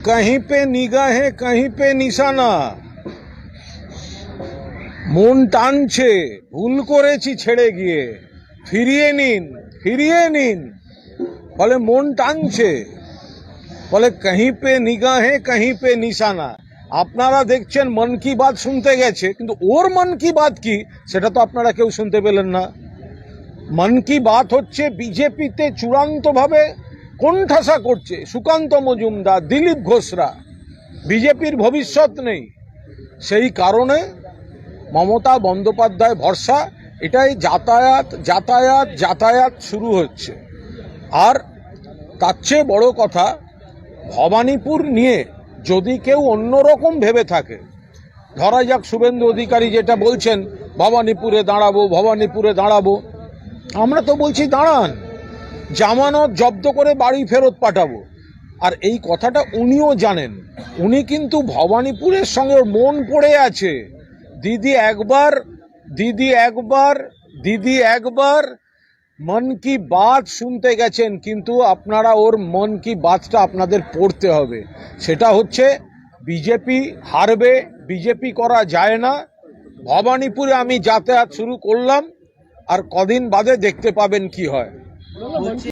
कहीं पे নিগাহে कहीं পে নিশানা মন টানছে, ভুল করেছি ছেড়ে গিয়ে। ফিরিয়ে নিন ফিরিয়ে নিন। বলে মন টানছে। বলে কাহিঁ পে নিগাহে কাহিঁ পে নিশানা। আপনারা দেখছেন মন কি বাত শুনতে গেছে, কিন্তু ওর মন কি বাত কি, সেটা তো আপনারা কেউ শুনতে পেলেন না। মন কি বাত হচ্ছে বিজেপিতে চূড়ান্তভাবে। কোণঠাসা করছে সুকান্ত মজুমদার, দিলীপ ঘোষরা। বিজেপির ভবিষ্যৎ নেই। সেই কারণে মমতা বন্দ্যোপাধ্যায় ভরসা, এটাই যাতায়াত যাতায়াত যাতায়াত শুরু হচ্ছে। আর তার চেয়ে বড় কথা, ভবানীপুর নিয়ে যদি কেউ অন্যরকম ভেবে থাকে, ধরা যাক শুভেন্দু অধিকারী যেটা বলছেন, ভবানীপুরে দাঁড়াবো ভবানীপুরে দাঁড়াবো। আমরা তো বলছি দাঁড়ান। জামানত জব্দ করে বাড়ি ফেরত পাঠাবো। আর এই কথাটা উনিও জানেন। উনি কিন্তু ভবানীপুরের সঙ্গে মন পড়ে আছে। দিদি একবার দিদি একবার দিদি একবার, মন কি বাত শুনতে গেছেন, কিন্তু আপনারা ওর মন কি বাতটা আপনাদের পড়তে হবে। সেটা হচ্ছে, বিজেপি হারবে, বিজেপি করা যায় না। ভবানীপুরে আমি যাতায়াত শুরু করলাম, আর কদিন বাদে দেখতে পাবেন কি হয়। 我们去